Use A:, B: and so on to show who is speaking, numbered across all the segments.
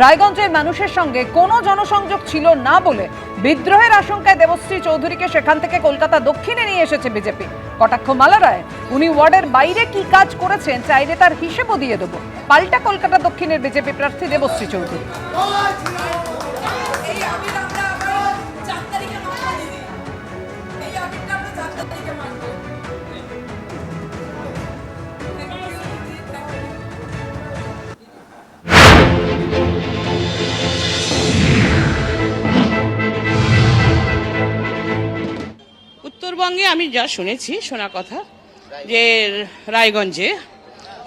A: রায়গঞ্জের মানুষের সঙ্গে কোনো জনসংযোগ ছিল না বলে বিদ্রোহের আশঙ্কায় দেবশ্রী চৌধুরীকে সেখান থেকে কলকাতা দক্ষিণে নিয়ে এসেছে বিজেপি। কটাক্ষ মালারায় উনি ওয়ার্ডের বাইরে কি কাজ করেছেন চাইলে তার হিসেবও দিয়ে দেবো। পাল্টা কলকাতা দক্ষিণের বিজেপি প্রার্থী দেবশ্রী চৌধুরী।
B: উত্তরবঙ্গে আমি যা শুনেছি, শোনা কথা, যে রায়গঞ্জে,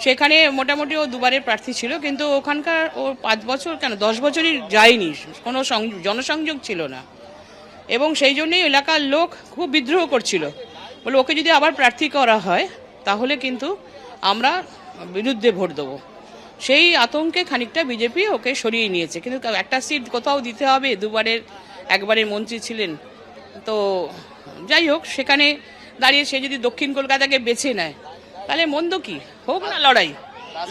B: সেখানে মোটামুটি ও দুবারের প্রার্থী ছিল, কিন্তু ওখানকার ও পাঁচ বছর কেন, দশ বছরই যায়নি, কোনো সংযোগ জনসংযোগ ছিল না। এবং সেই জন্যই এলাকার লোক খুব বিদ্রোহ করছিল। বলে ওকে যদি আবার প্রার্থী করা হয়, তাহলে কিন্তু আমরা বিরুদ্ধে ভোট দেবো। সেই আতঙ্কে খানিকটা বিজেপি ওকে সরিয়ে নিয়েছে। কিন্তু একটা সিট কোথাও দিতে হবে, দুবারের একবারের মন্ত্রী ছিলেন তো যাই হোক সেখানে দাঁড়িয়ে সে যদি দক্ষিণ কলকাতাকে বেছে নেয় তাহলে মন্দ কি? হোক না লড়াই।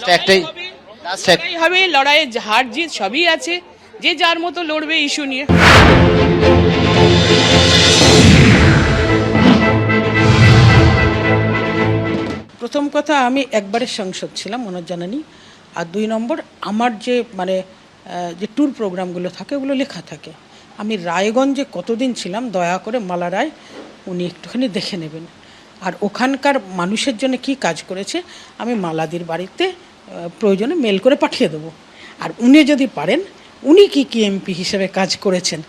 C: একটাই
B: হবে,
C: last এক-
B: লড়াই লড়াইয়ে হার জিত সবই আছে। যে যার মতো লড়বে ইস্যু নিয়ে।
D: প্রথম কথা আমি একবারের সাংসদ ছিলাম ওনার জানা নেই আর দুই নম্বর আমার যে মানে যে ট্যুর প্রোগ্রামগুলো থাকে ওগুলো লেখা থাকে। আমি রায়গঞ্জে কতদিন ছিলাম, দয়া করে মালা রায়, উনি একটুখানি দেখে নেবেন। আর ওখানকার মানুষের জন্য কি কাজ করেছে, আমি মালাদির বাড়িতে প্রয়োজনে মেল করে পাঠিয়ে দেবো। আর উনি যদি পারেন, উনি কি কি এমপি হিসেবে কাজ করেছেন,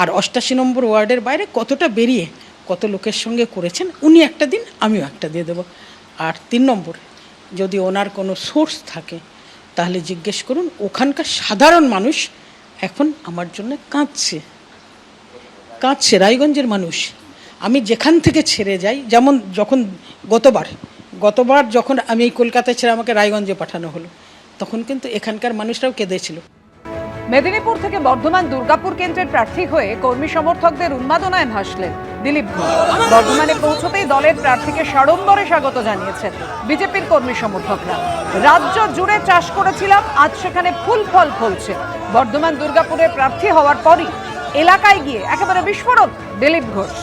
D: আর অষ্টাশি নম্বর ওয়ার্ডের বাইরে কতটা বেরিয়ে কত লোকের সঙ্গে করেছেন, উনি একটা দিন, আমিও একটা দিয়ে দেবো। আর তিন নম্বর, যদি ওনার কোনো সোর্স থাকে, তাহলে জিজ্ঞেস করুন, ওখানকার সাধারণ মানুষ এখন আমার জন্য কাঁদছে। কাঁদছে রায়গঞ্জের মানুষ, আমি যেখান থেকে ছেড়ে যাই, যেমন যখন গতবার গতবার যখন আমি কলকাতায় ছেড়ে আমাকে রায়গঞ্জে পাঠানো হলো, তখন কিন্তু এখানকার মানুষরাও কেঁদেছিল
A: মেদিনীপুর থেকে বর্ধমান দুর্গাপুর কেন্দ্রের প্রার্থী হয়ে কর্মী সমর্থকদের উন্মাদনায় ভাসলেন দিলীপ বর্ধমানে পৌঁছতেই দলের প্রার্থীকে সাড়ম্বরে স্বাগত জানিয়েছেন বিজেপির কর্মী সমর্থকরা। রাজ্য জুড়ে চাষ করেছিলাম, আজ সেখানে ফুল ফল ফলছে। বর্ধমান দুর্গাপুরের প্রার্থী হওয়ার পরই এলাকায় গিয়ে একেবারে বিস্ফোরক দিলীপ ঘোষ।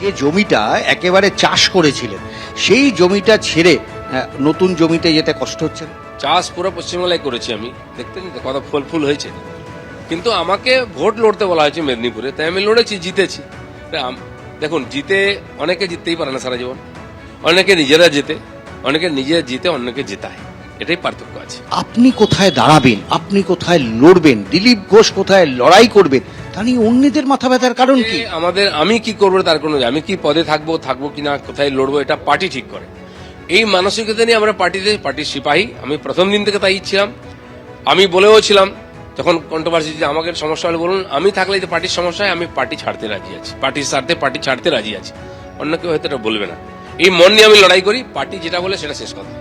C: যে জমিটা একেবারে চাষ করেছিলেন সেই জমিটা ছেড়ে নতুন জমিতে যেতে কষ্ট হচ্ছে না?
E: চাষ পুরো পশ্চিমবাংলায় করেছি আমি। দেখতেন তো কত ফল ফুল হয়েছে। কিন্তু আমাকে ভোট লড়তে বলা হয়েছে মেদিনীপুরে তাই আমি লড়েছি জিতেছি। দেখুন জিতে অনেকে জিততেই পারে না সারা জীবন। অনেকে নিজেরা জেতে অনেকে নিজে জিতে অন্যকে জেতায়। এটাই পার্থক্য আছে।
C: আপনি কোথায় দাঁড়াবেন আপনি কোথায় লড়বেন দিলীপ ঘোষ কোথায় লড়াই করবেন তা নিয়ে অন্যদের মাথা ব্যথার কারণ কি?
E: আমাদের, আমি কি করব তার কোনো আমি কি পদে থাকব থাকব কিনা কোথায় লড়বো, এটা পার্টি ঠিক করে। এই মানসিকতা নিয়ে আমরা পার্টিতে পার্টির সিপাহী, আমি প্রথম দিন থেকে তাই ছিলাম। আমি বলেও ছিলাম, তখন কন্ট্রোভার্সি যে আমাকে সমস্যা হলে বলুন, আমি থাকলে যে পার্টির সমস্যা হয় আমি পার্টি ছাড়তে রাজি আছি পার্টির স্বার্থে পার্টি ছাড়তে রাজি আছি। অন্য কেউ হয়তো এটা বলবে না। এই মন নিয়ে আমি লড়াই করি, পার্টি যেটা বলে সেটা শেষ কথা।